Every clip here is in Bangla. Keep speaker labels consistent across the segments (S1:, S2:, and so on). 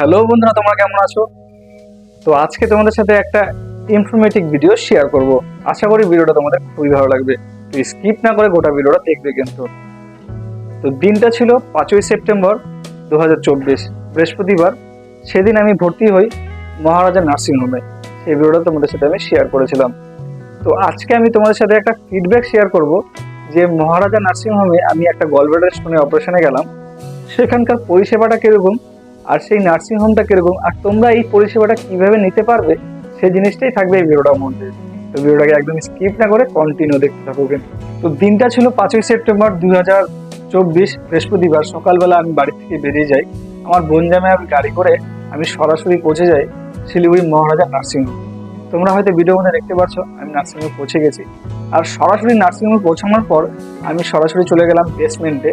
S1: হ্যালো বন্ধুরা, তোমরা কেমন আছো? তো আজকে তোমাদের সাথে একটা ইনফরমেটিভ ভিডিও শেয়ার করব। আশা করি ভিডিওটা তোমাদের খুবই ভালো লাগবে। তো স্কিপ না করে গোটা ভিডিওটা দেখবে কিন্তু। তো দিনটা ছিল পাঁচই সেপ্টেম্বর দু হাজার চব্বিশ, বৃহস্পতিবার। সেদিন আমি ভর্তি হই মহারাজা নার্সিংহোমে সেই ভিডিওটা তোমাদের সাথে আমি শেয়ার করেছিলাম। তো আজকে আমি তোমাদের সাথে একটা ফিডব্যাক শেয়ার করব যে মহারাজা নার্সিংহোমে আমি একটা গলব্লাডার স্টোনে অপারেশনে গেলাম। সেখানকার পরিষেবাটা কীরকম? আর সেই নার্সিং হোমটা কীরকম? আর তোমরা এই পরিষেবাটা কীভাবে নিতে পারবে? সেই জিনিসটাই থাকবে এই ভিডিওটার মধ্যে। তো ভিডিওটাকে একদম স্কিপ না করে কন্টিনিউ দেখতে থাকো। তো দিনটা ছিল পাঁচই সেপ্টেম্বর দুই হাজার চব্বিশ, বৃহস্পতিবার সকালবেলা আমি বাড়ি থেকে বেরিয়ে যাই। আমার বোন জামে আমি গাড়ি করে আমি সরাসরি পৌঁছে যাই শিলিগুড়ি মহারাজা নার্সিং হোম তোমরা হয়তো ভিডিও মধ্যে দেখতে পাচ্ছ, আমি নার্সিংহোমে পৌঁছে গেছি। আর সরাসরি নার্সিংহোমে পৌঁছানোর পর আমি সরাসরি চলে গেলাম বেসমেন্টে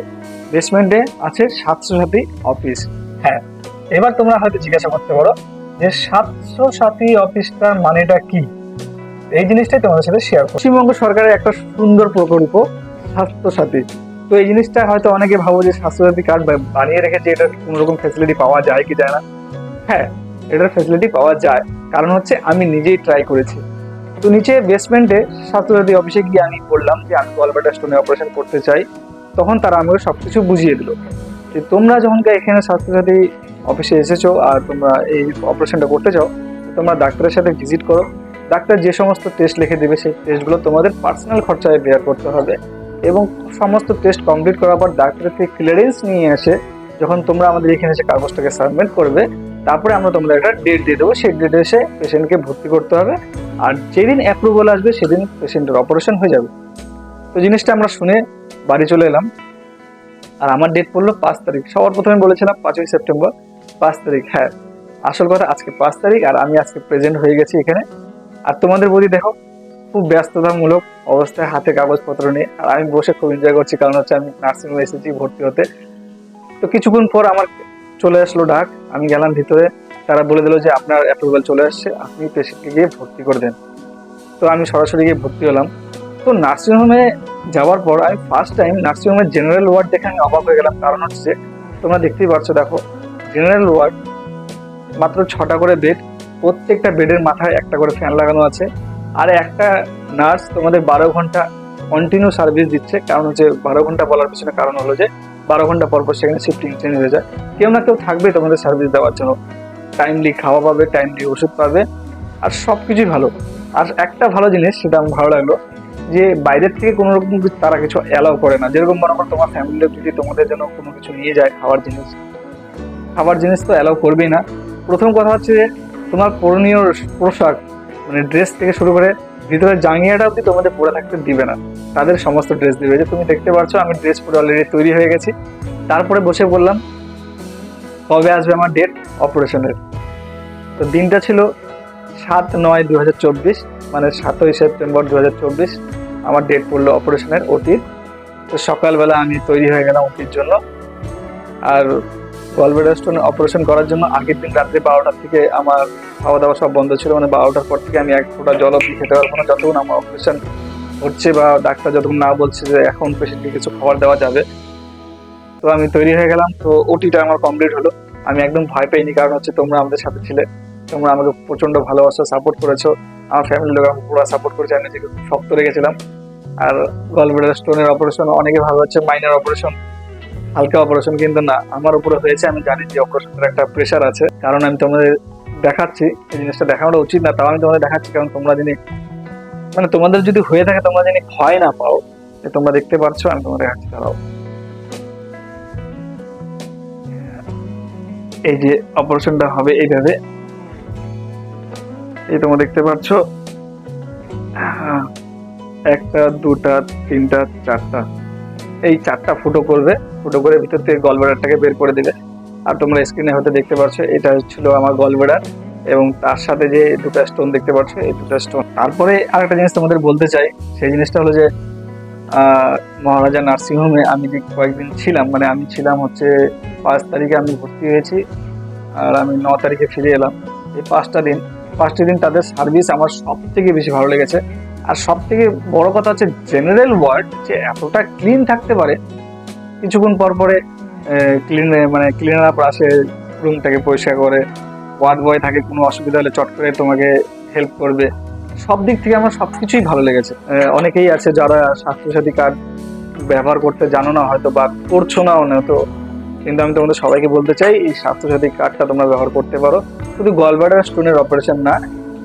S1: বেসমেন্টে আছে সাতশো সাথী অফিস হ্যাঁ এবার তোমরা হয়তো জিজ্ঞাসা করতে পারো যে সাতশো সাথী অফিসটার মানেটা কি? এই জিনিসটাই তোমাদের সাথে শেয়ার করো পশ্চিমবঙ্গ সরকারের একটা সুন্দর প্রকল্প স্বাস্থ্য সাথী তো এই জিনিসটা হয়তো অনেকে ভাবো যে স্বাস্থ্য সাথী কার্ড বানিয়ে রেখেছে এটা কোনো রকম ফ্যাসিলিটি পাওয়া যায় কি যায় না? হ্যাঁ এটার ফ্যাসিলিটি পাওয়া যায়। কারণ হচ্ছে আমি নিজেই ট্রাই করেছি। তো নিচে বেসমেন্টে স্বাস্থ্যসাথী অফিসে গিয়ে আমি বললাম যে আমি গলবাটা স্টোনে অপারেশন করতে চাই। তখন তারা আমাকে সবকিছু বুঝিয়ে দিল। যে তোমরা যখন এখানে স্বাস্থ্যসাথী অফিসে এসেছ আর তোমরা এই অপারেশনটা করতে চাও তোমরা ডাক্তারের সাথে ভিজিট করো। ডাক্তার যে সমস্ত টেস্ট লিখে দেবে, সেই টেস্টগুলো তোমাদের পার্সোনাল খরচায় বেয়ার করতে হবে এবং সমস্ত টেস্ট কমপ্লিট করার পর ডাক্তারের থেকে ক্লিয়ারেন্স নিয়ে এসে যখন তোমরা আমাদের এখানে এসে কাগজটাকে সাবমিট করবে, তারপরে আমরা তোমাদের একটা ডেট দিয়ে দেবো। সেই ডেটে এসে পেশেন্টকে ভর্তি করতে হবে আর যেদিন অ্যাপ্রুভাল আসবে, সেদিন পেশেন্টের অপারেশন হয়ে যাবে। তো জিনিসটা আমরা শুনে বাড়ি চলে এলাম। আর আমার ডেট পড়ল পাঁচ তারিখ। সবার প্রথমে বলেছিলাম পাঁচই সেপ্টেম্বর। পাঁচ তারিখ হ্যাঁ। আসল কথা আজকে পাঁচ তারিখ আর আমি আজকে প্রেজেন্ট হয়ে গেছি এখানে। আর তোমাদের বলি দেখো, খুব ব্যস্ততামূলক অবস্থায় হাতে কাগজপত্র নিয়ে। আর আমি বসে খুব এনজয় করছি, কারণ হচ্ছে আমি নার্সিং হোমে এসেছি ভর্তি হতে। তো কিছুক্ষণ পর আমার চলে আসলো ডাক। আমি গেলাম ভিতরে। তারা বলে দিল যে, আপনার অ্যাপ্রুভাল চলে আসছে। আপনি পেশেন্টকে গিয়ে ভর্তি করে দেন। তো আমি সরাসরি গিয়ে ভর্তি হলাম। তো নার্সিংহোমে যাওয়ার পর আমি ফার্স্ট টাইম নার্সিংহোমের জেনারেল ওয়ার্ড দেখে আমি অবাক হয়ে গেলাম। কারণ হচ্ছে, তোমরা দেখতেই পারছ দেখো জেনারেল ওয়ার্ড মাত্র ছটা করে বেড প্রত্যেকটা বেডের মাথায় একটা করে ফ্যান লাগানো আছে। আর একটা নার্স তোমাদের বারো ঘণ্টা কন্টিনিউ সার্ভিস দিচ্ছে, কারণ হচ্ছে বারো ঘণ্টা বলার পিছনে কারণ হলো যে, বারো ঘণ্টা পর পর সেখানে শিফটিং চেঞ্জ হয়ে যায়। কেউ না কেউ থাকবে তোমাদের সার্ভিস দেওয়ার জন্য। টাইমলি খাওয়া পাবে টাইমলি ওষুধ পাবে, আর সব কিছুই ভালো। আর একটা ভালো জিনিস সেটা আমার ভালো লাগল, যে বাইরের থেকে কোনো রকম তারা কিছু অ্যালাউ করে না। যেরকম মনে করো তোমার ফ্যামিলি যদি তোমাদের জন্য কোনো কিছু নিয়ে যায় খাওয়ার জিনিস খাবার জিনিস তো অ্যালাউ করবেই না। প্রথম কথা হচ্ছে যে, তোমার করণীয় পোশাক মানে ড্রেস থেকে শুরু করে ভিতরে জাঙ্গিয়াটা অব্দি তোমাদের পরে থাকতে দিবে না। তাদের সমস্ত ড্রেস দিবে। যে তুমি দেখতে পাচ্ছ আমি ড্রেস পরে অলরেডি তৈরি হয়ে গেছি। তারপরে বসে বললাম, কবে আসবে আমার ডেট অপারেশনের তো দিনটা ছিল সাত নয় দু মানে সাতই সেপ্টেম্বর দু হাজার চব্বিশ। আমার ডেট পড়ল অপারেশনের অতীত। তো সকালবেলা আমি তৈরি হয়ে গেলাম অতীর জন্য। আর গলব্লাডার স্টোন অপারেশন করার জন্য আগের দিন রাত্রে বারোটার থেকে আমার খাওয়া দাওয়া সব বন্ধ ছিল। মানে বারোটার পর থেকে আমি এক ফোঁটা জল অব্দি খেতে পারব না। যতক্ষণ আমার অপারেশন হচ্ছে বা ডাক্তার যতক্ষণ না বলছে যে এখন পেশেন্টকে কিছু খাবার দেওয়া যাবে। তো আমি তৈরি হয়ে গেলাম। তো ওটিটা আমার কমপ্লিট হলো। আমি একদম ভয় পাইনি। কারণ হচ্ছে তোমরা আমাদের সাথে ছিলে। তোমরা আমাকে প্রচণ্ড ভালোবাসা সাপোর্ট করেছ। আমার ফ্যামিলির লোক আমাকে পুরো সাপোর্ট করেছে। আমি নিজেকে শক্ত রেখেছিলাম। আর গলব্লাডার স্টোনের অপারেশন অনেকে ভালো হচ্ছে মাইনার অপারেশন হালকা অপারেশন কিন্তু না। আমার উপরে হয়েছে, আমি জানি যে অপারেশনের একটা প্রেশার আছে। কারণ আমি তোমাদের দেখাচ্ছি, এই জিনিসটা দেখানোটা উচিত না, তাও আমি তোমাদের দেখাচ্ছি। কারণ তোমরা যিনি মানে তোমাদের যদি হয়ে থাকে, তোমরা যিনি ভয় না পাও, যে তোমরা দেখতে পাচ্ছ, আমি তোমাদের দেখাচ্ছি, দাঁড়াও। এই যে অপারেশনটা হবে এইভাবে। এই তোমরা দেখতে পাচ্ছ। একটা, দুটা, তিনটা, চারটা। এই চারটা ফুটো করবে। ফুটো করে ভিতর থেকে গলবেড়ারটাকে বের করে দিবে। আর তোমরা স্ক্রিনে হয়তো দেখতে পাচ্ছ এটা ছিল আমার গলবেড়ার এবং তার সাথে যে দুটো স্টোন দেখতে পাচ্ছ এই দুটো স্টোন তারপরে আরেকটা জিনিস তোমাদের বলতে চাই, সেই জিনিসটা হলো যে মহারাজা নার্সিংহোমে আমি যে কয়েকদিন ছিলাম মানে আমি ছিলাম হচ্ছে পাঁচ তারিখে আমি ভর্তি হয়েছি, আর আমি ন তারিখে ফিরে এলাম। এই পাঁচটা দিন পাঁচটা দিন তাদের সার্ভিস আমার সব থেকে বেশি ভালো লেগেছে। আর সব থেকে বড় কথা হচ্ছে জেনারেল ওয়ার্ড যে এতটা ক্লিন থাকতে পারে, কিছুক্ষণ পর পরে ক্লিন মানে ক্লিনার আপ আসে রুমটাকে পরিষ্কার করে ওয়ার্ড বয় থাকে, কোনো অসুবিধা হলে চট করে তোমাকে হেল্প করবে। সব দিক থেকে আমার সব কিছুই ভালো লেগেছে। অনেকেই আছে যারা স্বাস্থ্যসাথী কার্ড ব্যবহার করতে জানো না হয়তো বা করছ না, তো কিন্তু আমি তোমাদের সবাইকে বলতে চাই, এই স্বাস্থ্যসাথী কার্ডটা তোমরা ব্যবহার করতে পারো। শুধু গলব্লাডার স্টোনের অপারেশন না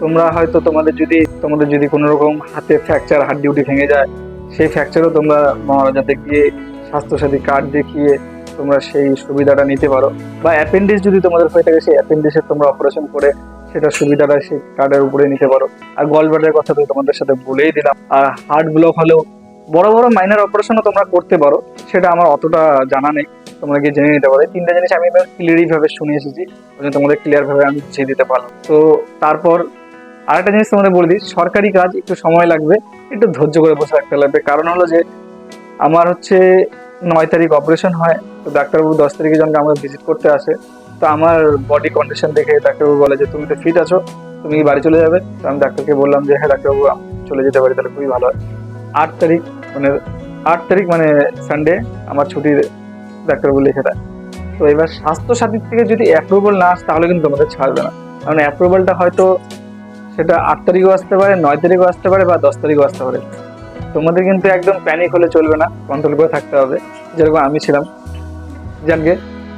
S1: তোমরা হয়তো তোমাদের যদি তোমাদের যদি কোনো রকম হাতে ফ্র্যাকচার হাত ডিউটি ভেঙে যায়, সেই ফ্র্যাকচারও তোমরা মহারাজাতে গিয়ে স্বাস্থ্যসাথী কার্ড দেখিয়ে তোমরা সেই সুবিধাটা নিতে পারো। বা অ্যাপেন্ডিক্স যদি তোমাদের হয়ে থাকে, সেই অ্যাপেন্ডিক্সের তোমরা অপারেশন করে সেটা সুবিধাটা সেই কার্ডের উপরে নিতে পারো। আর গলব্লাডারের কথা তো তোমাদের সাথে বলেই দিলাম। আর হার্ট ব্লক হলেও বড় বড় মাইনার অপারেশনও তোমরা করতে পারো। সেটা আমার অতটা জানা নেই। তোমরা গিয়ে জেনে নিতে পারো। তিনটা জিনিস আমি ক্লিয়ারই ভাবে শুনে এসেছি। তোমাদের ক্লিয়ার ভাবে আমি বুঝিয়ে দিতে পারলাম। তো তারপর আরেকটা জিনিস তোমাদের বলে দিই, সরকারি কাজ একটু সময় লাগবে, একটু ধৈর্য করে বসে রাখতে লাগবে। কারণ হলো যে, আমার হচ্ছে নয় তারিখ অপারেশন হয়, তো ডাক্তারবাবু দশ তারিখে যখন আমাকে ভিজিট করতে আসে। তো আমার বডি কন্ডিশন দেখে ডাক্তারবাবু বলে যে, তুমি তো ফিট আছো, তুমি কি বাড়ি চলে যাবে? তো আমি ডাক্তারকে বললাম যে হ্যাঁ ডাক্তারবাবু চলে যেতে পারি, তাহলে খুবই ভালো হয়। আট তারিখ মানে আট তারিখ মানে সানডে আমার ছুটির ডাক্তারবাবু লিখে দেয়। তো এবার স্বাস্থ্য সাথীর থেকে যদি অ্যাপ্রুভাল না আসে, তাহলে কিন্তু তোমাদের ছাড়বে না। কারণ অ্যাপ্রুভালটা হয়তো সেটা আট তারিখও আসতে পারে, নয় তারিখও আসতে পারে বা দশ তারিখও আসতে পারে। তোমাদের কিন্তু একদম প্যানিক হলে চলবে না কন্ট্রোল করে থাকতে হবে, যেরকম আমি ছিলাম। জানকে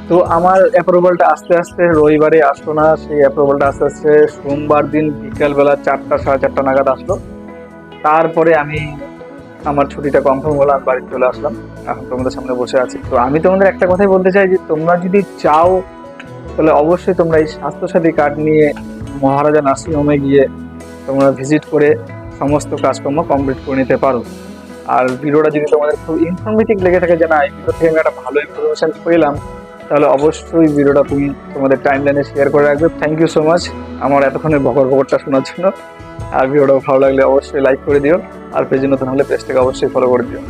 S1: তো আমার অ্যাপ্রুভালটা আস্তে আস্তে রবিবারে আসলো না, সেই অ্যাপ্রুভালটা আস্তে আস্তে সোমবার দিন বিকালবেলা চারটা, সাড়ে চারটা নাগাদ আসলো। তারপরে আমি আমার ছুটিটা কনফার্ম হলো, আমি বাড়ি চলে আসলাম। এখন তোমাদের সামনে বসে আছি। তো আমি তোমাদের একটা কথাই বলতে চাই যে, তোমরা যদি চাও, তাহলে অবশ্যই তোমরা এই স্বাস্থ্যসাথী কার্ড নিয়ে মহারাজা নার্সিংহোমে গিয়ে তোমরা ভিজিট করে সমস্ত কাজকর্ম কমপ্লিট করে নিতে পারো। আর ভিডিওটা যদি তোমাদের খুব ইনফরমেটিভ লেগে থাকে যে না, এই ভিডিও থেকে একটা ভালো ইনফরমেশন পেলাম, তাহলে অবশ্যই ভিডিওটা তুমি তোমাদের টাইম লাইনে শেয়ার করে রাখবে। থ্যাংক ইউ সো মাচ আমার এতক্ষণের বকর বকরটা শোনার জন্য। আর ভিডিওটা ভালো লাগলে অবশ্যই লাইক করে দিও, আর পেজে নতুন হলে পেজটাকে অবশ্যই ফলো করে দিও।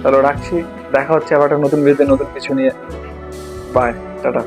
S1: তাহলে রাখছি, দেখা হচ্ছে আবার একটা নতুন ভিডিওতে নতুন কিছু নিয়ে। Bye tata.